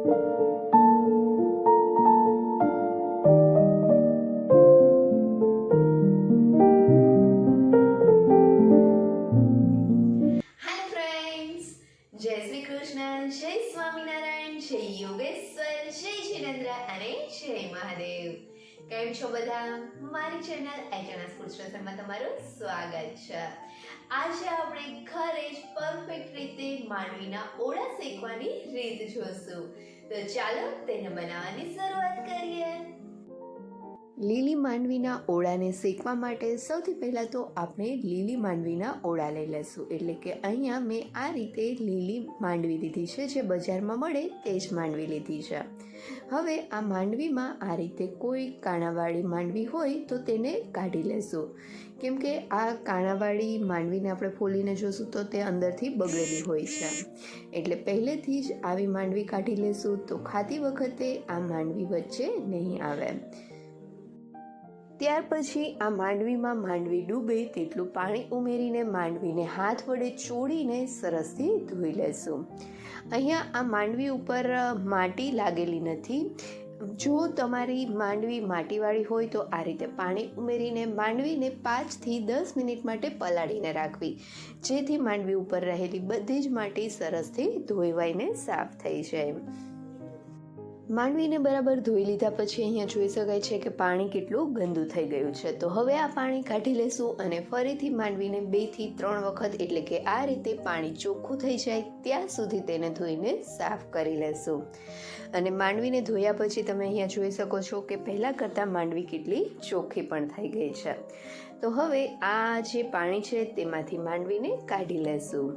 હાલો friends જય શ્રી કૃષ્ણ જય સ્વામિનારાયણ જય યોગેશ્વર જય જિનેન્દ્ર અને જય મહાદેવ કેમ છો બધા? મારી ચેનલ એચએનએસ ફૂડ તમારું સ્વાગત છે. આજે આપણે ઘરે જ પરફેક્ટ રીતે માંડવીના ઓળા શેકવાની રીત જોશું. તો ચાલો તેને બનાવવાની શરૂઆત કરીએ. લીલી માંડવીના ઓળાને શેકવા માટે સૌથી પહેલાં તો આપણે લીલી માંડવીના ઓળા લઈ લઈશું. એટલે કે અહીંયા મેં આ રીતે લીલી માંડવી લીધી છે, જે બજારમાં મળે તે જ માંડવી લીધી છે. હવે આ માંડવીમાં આ રીતે કોઈ કાણાવાળી માંડવી હોય તો તેને કાઢી લેશું કેમ કે આ કાણાવાળી માંડવીને આપણે ફોલીને જોશું તો તે અંદરથી બગડેલી હોય છે. એટલે પહેલેથી જ આવી માંડવી કાઢી લેશું તો ખાતી વખતે આ માંડવી વચ્ચે નહીં આવે. ત્યાર પછી આ માંડવીમાં માંડવી ડૂબે તેટલું પાણી ઉમેરીને માંડવીને હાથ વડે ચોળીને સરસથી ધોઈ લેશું. અહીંયા આ માંડવી ઉપર માટી લાગેલી નથી. જો તમારી માંડવી માટીવાળી હોય તો આ રીતે પાણી ઉમેરીને માંડવીને પાંચથી દસ મિનિટ માટે પલાળીને રાખવી. જેથી માંડવી ઉપર રહેલી બધી જ માટી સરસથી ધોઈવાઈને સાફ થઈ જાય. માંડવીને બરાબર ધોઈ લીધા પછી અહીંયા જોઈ શકાય છે કે પાણી કેટલું ગંદુ થઈ ગયું છે. તો હવે આ પાણી કાઢી લેશું અને ફરીથી માંડવીને બેથી ત્રણ વખત એટલે કે આ રીતે પાણી ચોખ્ખું થઈ જાય ત્યાં સુધી તેને ધોઈને સાફ કરી લેશું. અને માંડવીને ધોયા પછી તમે અહીંયા જોઈ શકો છો કે પહેલાં કરતાં માંડવી કેટલી ચોખ્ખી પણ થઈ ગઈ છે. તો હવે આ જે પાણી છે તેમાંથી માંડવીને કાઢી લેશું.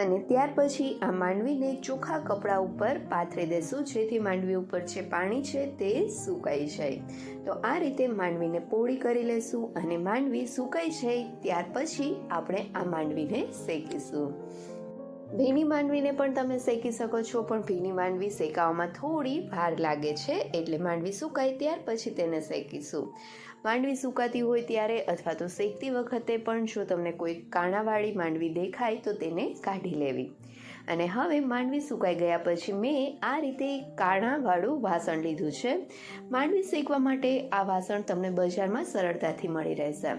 અને ત્યાર પછી આ માંડવીને ચોખ્ખા કપડા ઉપર પાથરી દેશું, જેથી માંડવી ઉપર જે પાણી છે તે સુકાઈ જાય. તો આ રીતે માંડવીને પોળી કરી લેશું અને માંડવી સુકાઈ જાય ત્યાર પછી આપણે આ માંડવીને શેકીશું. ભીની માંડવીને પણ તમે શેકી શકો છો, પણ ભીની માંડવી શેકાવામાં થોડી વાર લાગે છે, એટલે માંડવી સુકાય ત્યાર પછી તેને શેકીશું. માંડવી સુકાતી હોય ત્યારે અથવા તો શેકતી વખતે પણ જો તમને કોઈ કાણાવાળી માંડવી દેખાય, તો તેને કાઢી લેવી. અને હવે માંડવી સુકાઈ ગયા પછી મેં આ રીતે કાણાવાળું વાસણ લીધું છે. માંડવી શેકવા માટે આ વાસણ તમને બજારમાં સરળતાથી મળી રહેશે.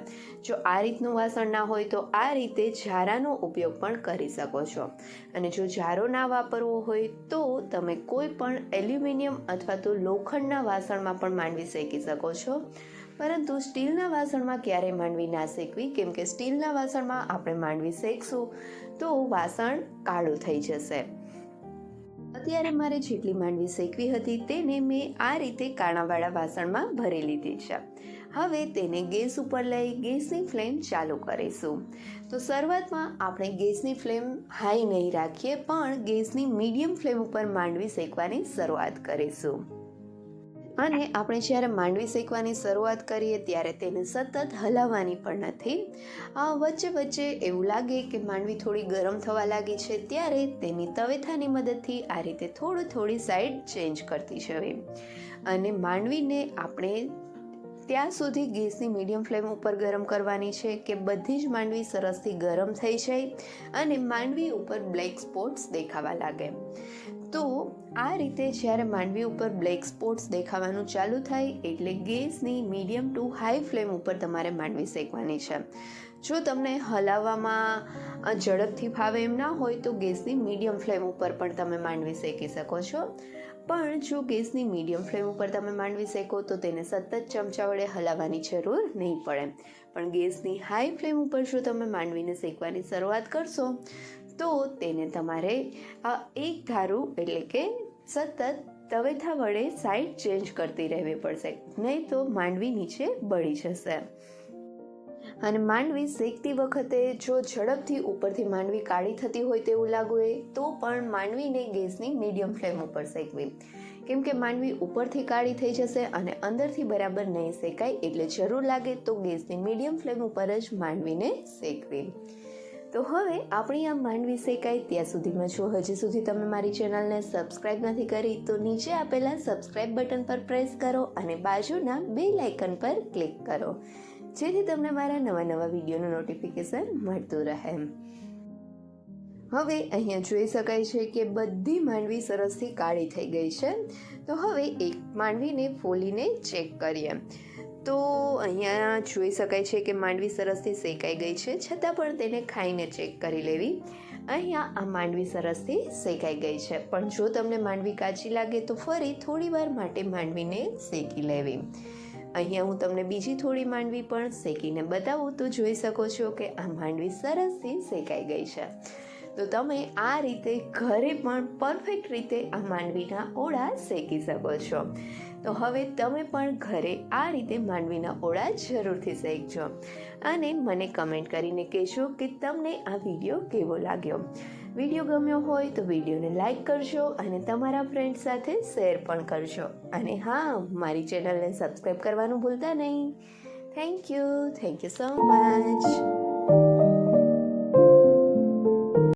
જો આ રીતનું વાસણ ના હોય, તો આ રીતે ઝારાનો ઉપયોગ પણ કરી શકો છો. અને જો ઝારો ના વાપરવો હોય, તો તમે કોઈ પણ એલ્યુમિનિયમ અથવા તો લોખંડના વાસણમાં પણ માંડવી શેકી શકો છો. પરંતુ સ્ટીલના વાસણમાં ક્યારેય માંડવી ના શેકવી? કેમ કે સ્ટીલના વાસણમાં આપણે માંડવી શેકશું, તો વાસણ કાળું થઈ જશે. અત્યારે મારે જેટલી માંડવી શેકવી હતી તેને મેં આ રીતે કાણાવાળા વાસણમાં ભરી લીધી છે. હવે તેને ગેસ ઉપર લઈ ગેસની ફ્લેમ ચાલુ કરીશું. તો શરૂઆતમાં આપણે ગેસની ફ્લેમ હાઈ નહીં રાખીએ, પણ ગેસની મીડિયમ ફ્લેમ ઉપર માંડવી શેકવાની શરૂઆત કરીશું. અને આપણે જ્યારે માંડવી શેકવાની શરૂઆત કરીએ ત્યારે તેને સતત હલાવવાની પણ નથી. વચ્ચે વચ્ચે એવું લાગે કે માંડવી થોડી ગરમ થવા લાગી છે ત્યારે તેની તવેથાની મદદથી આ રીતે થોડું થોડી સાઈડ ચેન્જ કરતી જવી. અને માંડવીને આપણે ત્યાં સુધી ગેસની મીડિયમ ફ્લેમ ઉપર ગરમ કરવાની છે કે બધી જ માંડવી સરસથી ગરમ થઈ જાય અને માંડવી ઉપર બ્લેક સ્પોટ્સ દેખાવા લાગે. તો આ રીતે જ્યારે માંડવી ઉપર બ્લેક સ્પોટ્સ દેખાવાનું ચાલુ થાય એટલે ગેસની મીડિયમ ટુ હાઈ ફ્લેમ ઉપર તમારે માંડવી શેકવાની છે. જો તમને હલાવવામાં ઝડપથી ફાવે એમ ના હોય તો ગેસની મીડિયમ ફ્લેમ ઉપર પણ તમે માંડવી શેકી શકો છો. પણ જો ગેસની મીડિયમ ફ્લેમ ઉપર તમે માંડવી શેકો તો તેને સતત ચમચા વડે હલાવવાની જરૂર નહીં પડે. પણ ગેસની હાઈ ફ્લેમ ઉપર જો તમે માંડવીને શેકવાની શરૂઆત કરશો તો તેને તમારે આ એક ધારું એટલે કે સતત તવેથા વડે સાઈડ ચેન્જ કરતી રહેવી પડશે. નહીં તો માંડવી નીચે બળી જશે. અને માંડવી શેકતી વખતે જો ઝડપથી ઉપરથી માંડવી કાળી થતી હોય તેવું લાગવું હોય, તો પણ માંડવીને ગેસની મીડિયમ ફ્લેમ ઉપર શેકવી. કેમ કે માંડવી ઉપરથી કાળી થઈ જશે અને અંદરથી બરાબર નહીં શેકાય એટલે જરૂર લાગે તો ગેસની મીડિયમ ફ્લેમ ઉપર જ માંડવીને શેકવી. તો હવે આપણી આ માંડવી શેકાય ત્યાં સુધીમાં છો. હજી સુધી તમે મારી ચેનલને સબસ્ક્રાઇબ નથી કરી તો નીચે આપેલા સબસ્ક્રાઇબ બટન પર પ્રેસ કરો અને બાજુના બે લાઇકન પર ક્લિક કરો. જેથી તમને મારા નવા નવા વિડીયોનું નોટિફિકેશન મળતું રહે. હવે અહીંયા જોઈ શકાય છે કે બધી માંડવી સરસથી કાળી થઈ ગઈ છે. તો હવે એક માંડવીને ફોલીને ચેક કરીએ. તો અહીંયા જોઈ શકાય છે કે માંડવી સરસથી શેકાઈ ગઈ છે. છતાં પણ તેને ખાઈને ચેક કરી લેવી. અહીંયા આ માંડવી સરસથી શેકાઈ ગઈ છે. પણ જો તમને માંડવી કાચી લાગે તો ફરી થોડીવાર માટે માંડવીને શેકી લેવી. અહીંયા હું તમને બીજી થોડી માંડવી પણ શેકીને બતાવું. તો જોઈ શકો છો કે આ માંડવી સરસથી શેકાઈ ગઈ છે. તો તમે આ રીતે ઘરે પણ પરફેક્ટ રીતે આ માંડવીના ઓળા શેકી શકો છો. તો હવે તમે પણ ઘરે આ રીતે માંડવીના ઓળા જરૂરથી શેકજો. અને મને કમેન્ટ કરીને કહેજો કે તમને આ વીડિયો કેવો લાગ્યો. વીડિયો ગમ્યો હોય તો વિડીયોને લાઈક કરજો અને તમારા ફ્રેન્ડ સાથે શેર પણ કરજો. અને હા, મારી ચેનલને સબસ્ક્રાઈબ કરવાનું ભૂલતા નહીં. Thank you thank you so much